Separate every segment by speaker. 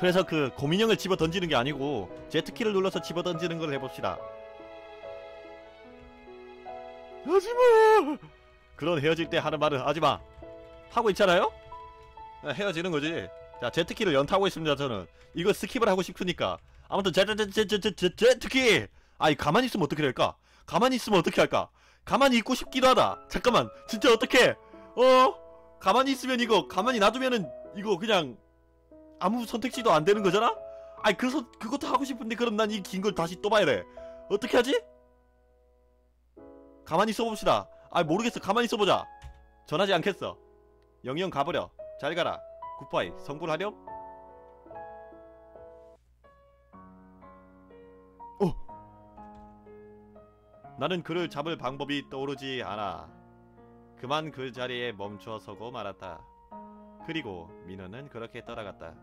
Speaker 1: 그래서 그 고민형을 집어 던지는 게 아니고 제트키를 눌러서 집어 던지는 걸 해봅시다. 하지마! 그런 헤어질 때 하는 말은 하지마! 하고 있잖아요? 아, 헤어지는 거지. 자, 제트키를 연타고 있습니다, 저는. 이거 스킵을 하고 싶으니까. 아무튼, 제트제트제트제트 제트키! 아이, 가만히 있으면 어떻게 될까? 가만히 있으면 어떻게 할까? 가만히 있고 싶기도 하다. 잠깐만, 진짜 어떻게? 어? 가만히 있으면 이거, 가만히 놔두면은, 이거 그냥, 아무 선택지도 안 되는 거잖아? 아이, 그, 선, 그것도 하고 싶은데, 그럼 난 이 긴 걸 다시 또 봐야 돼. 어떻게 하지? 가만히 써봅시다. 아, 모르겠어. 가만히 써보자. 전하지 않겠어. 영영 가버려. 잘 가라. 굿바이. 성불하렴? 어! 나는 그를 잡을 방법이 떠오르지 않아. 그만 그 자리에 멈춰 서고 말았다. 그리고 민호는 그렇게 떠나갔다.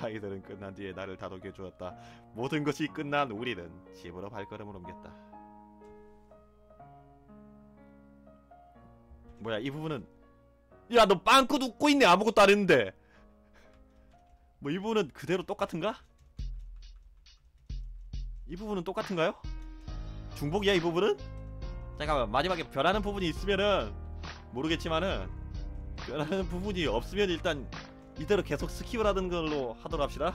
Speaker 1: 아이들은 끝난 뒤에 나를 다독여 주었다. 모든 것이 끝난 우리는 집으로 발걸음을 옮겼다. 뭐야 이 부분은 야 너 빵꾸 웃고 있네 아무것도 안 했는데 뭐 이 부분은 그대로 똑같은가? 이 부분은 똑같은가요? 중복이야 이 부분은? 잠깐만 마지막에 변하는 부분이 있으면은 모르겠지만은 변하는 부분이 없으면 일단 이대로 계속 스킵을 하는 걸로 하도록 합시다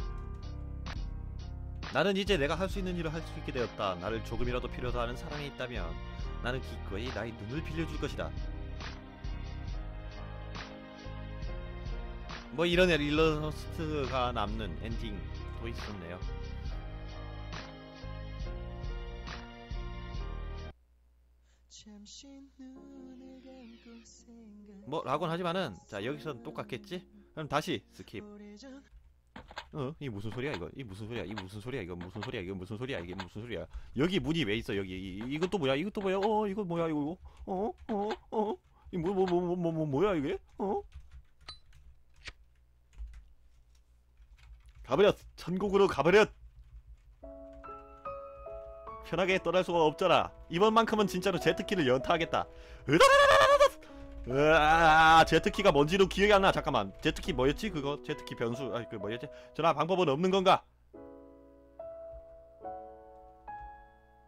Speaker 1: 나는 이제 내가 할 수 있는 일을 할 수 있게 되었다 나를 조금이라도 필요로 하는 사람이 있다면 나는 기꺼이 나의 눈을 빌려줄 것이다 뭐 이런 일러스트가 남는 엔딩도 있었네요. 뭐 라곤 하지만은 자 여기선 똑같겠지? 그럼 다시 스킵. 어? 이 무슨 소리야 이거? 이 무슨 소리야? 이 무슨 소리야 이거 무슨 소리야 이거 무슨 소리야 이게 무슨 소리야? 여기 문이 왜 있어 여기? 이, 이것도 뭐야? 이것도 뭐야? 어 이거 뭐야 이거? 어? 어? 어? 이뭐뭐 뭐 뭐 뭐 뭐 뭐 야 이게? 어? 가버렸! 천국으로 가버렸! 편하게 떠날 수가 없잖아. 이번만큼은 진짜로 제트키를 연타하겠다. 으다다다다다다! 으아, 제트키가 뭔지도 기억이 안 나. 잠깐만. 제트키 뭐였지? 그거 제트키 변수. 아니 그 뭐였지? 전화 방법은 없는 건가?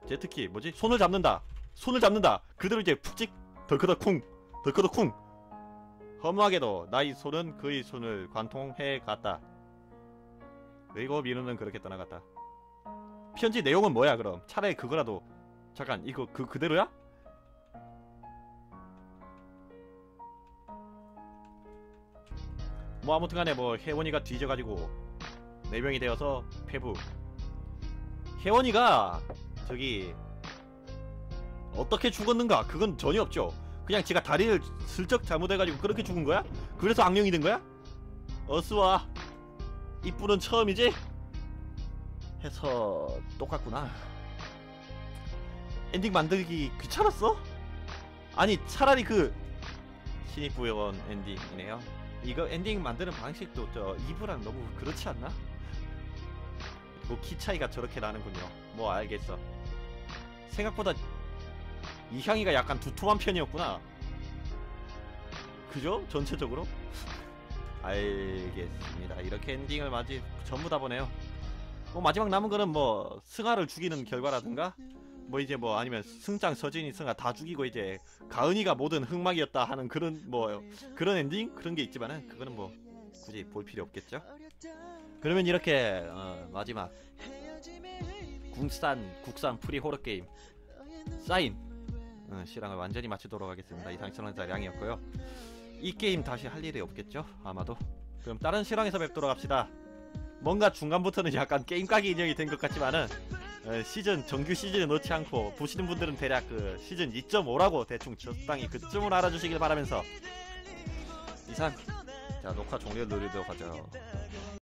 Speaker 1: 제트키 뭐지? 손을 잡는다. 손을 잡는다. 그대로 이제 푹찍 덜커덕 쿵 덜커덕 쿵. 허무하게도 나의 손은 그의 손을 관통해 갔다. 그리고 민우는 그렇게 떠나갔다. 편지 내용은 뭐야 그럼? 차라리 그거라도 잠깐 이거 그 그대로야? 뭐 아무튼간에 뭐 혜원이가 뒤져가지고 네 명이 되어서 패부. 혜원이가 저기 어떻게 죽었는가 그건 전혀 없죠. 그냥 지가 다리를 슬쩍 잘못해가지고 그렇게 죽은 거야? 그래서 악령이 된 거야? 어스와 이뿔은 처음이지? 해서 똑같구나 엔딩 만들기 귀찮았어? 아니 차라리 그 신입부회원 엔딩이네요 이거 엔딩 만드는 방식도 저 2부랑 너무 그렇지 않나? 뭐 키 차이가 저렇게 나는군요 뭐 알겠어 생각보다 이향이가 약간 두툼한 편이었구나 그죠? 전체적으로? 알겠습니다. 이렇게 엔딩을 맞이 전부 다 보네요. 뭐 마지막 남은 거는 뭐 승아를 죽이는 결과라든가 뭐 이제 뭐 아니면 승장 서진이 승아 다 죽이고 이제 가은이가 모든 흑막이었다 하는 그런 뭐 그런 엔딩 그런 게 있지만은 그거는 뭐 굳이 볼 필요 없겠죠. 그러면 이렇게 어 마지막 국산 국산 프리 호러 게임 사인 어, 실황을 완전히 마치도록 하겠습니다. 이상 천원짜리 양이었고요. 이 게임 다시 할 일이 없겠죠? 아마도 그럼 다른 실황에서 뵙도록 합시다 뭔가 중간부터는 약간 게임 까기 인형이 된 것 같지만은 어, 시즌 정규 시즌에 넣지 않고 보시는 분들은 대략 그 시즌 2.5라고 대충 적당히 그쯤을 알아주시길 바라면서. 이상. 자 녹화 종료를 누리도록 하죠